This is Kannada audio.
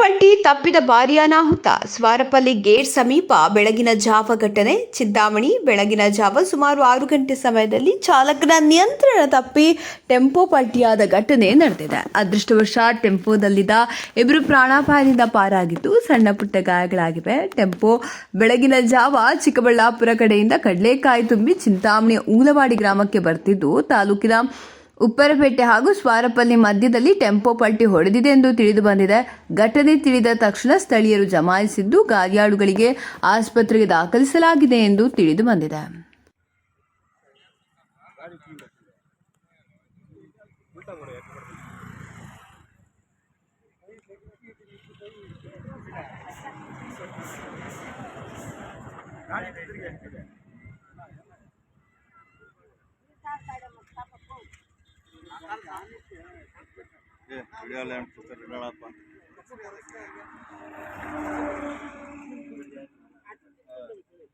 ಪಲ್ಟಿ ತಪ್ಪಿದ ಭಾರೀ ಅನಾಹುತ ಸ್ವಾರಪಲ್ಲಿ ಗೇಟ್ ಸಮೀಪ ಬೆಳಗಿನ ಜಾವ ಘಟನೆ. ಚಿಂತಾಮಣಿ ಬೆಳಗಿನ ಜಾವ ಸುಮಾರು ಆರು ಗಂಟೆ ಸಮಯದಲ್ಲಿ ಚಾಲಕನ ನಿಯಂತ್ರಣ ತಪ್ಪಿ ಟೆಂಪೋ ಪಟ್ಟಿಯಾದ ಘಟನೆ ನಡೆದಿದೆ. ಅದೃಷ್ಟವಶಾತ್ ಟೆಂಪೋದಲ್ಲಿದ್ದ ಇಬ್ಬರು ಪ್ರಾಣಾಪಾಯದಿಂದ ಪಾರಾಗಿದ್ದು ಸಣ್ಣ ಪುಟ್ಟ ಗಾಯಗಳಾಗಿವೆ. ಟೆಂಪೋ ಬೆಳಗಿನ ಜಾವ ಚಿಕ್ಕಬಳ್ಳಾಪುರ ಕಡೆಯಿಂದ ಕಡಲೆಕಾಯಿ ತುಂಬಿ ಚಿಂತಾಮಣಿ ಊಲವಾಡಿ ಗ್ರಾಮಕ್ಕೆ ಬರ್ತಿದ್ದು ತಾಲೂಕಿನ ಉಪ್ಪರಪೇಟೆ ಹಾಗೂ ಸ್ವಾರಪಲ್ಲಿ ಮಧ್ಯದಲ್ಲಿ ಟೆಂಪೋ ಪಲ್ಟಿ ಹೊಡೆದಿದೆ ಎಂದು ತಿಳಿದು ಬಂದಿದೆ. ಘಟನೆ ತಿಳಿದ ತಕ್ಷಣ ಸ್ಥಳೀಯರು ಜಮಾಯಿಸಿದ್ದು, ಗಾಯಾಳುಗಳಿಗೆ ಆಸ್ಪತ್ರೆಗೆ ದಾಖಲಿಸಲಾಗಿದೆ ಎಂದು ತಿಳಿದು ಬಂದಿದೆ. వీడియో లేదంటే చూస్తారు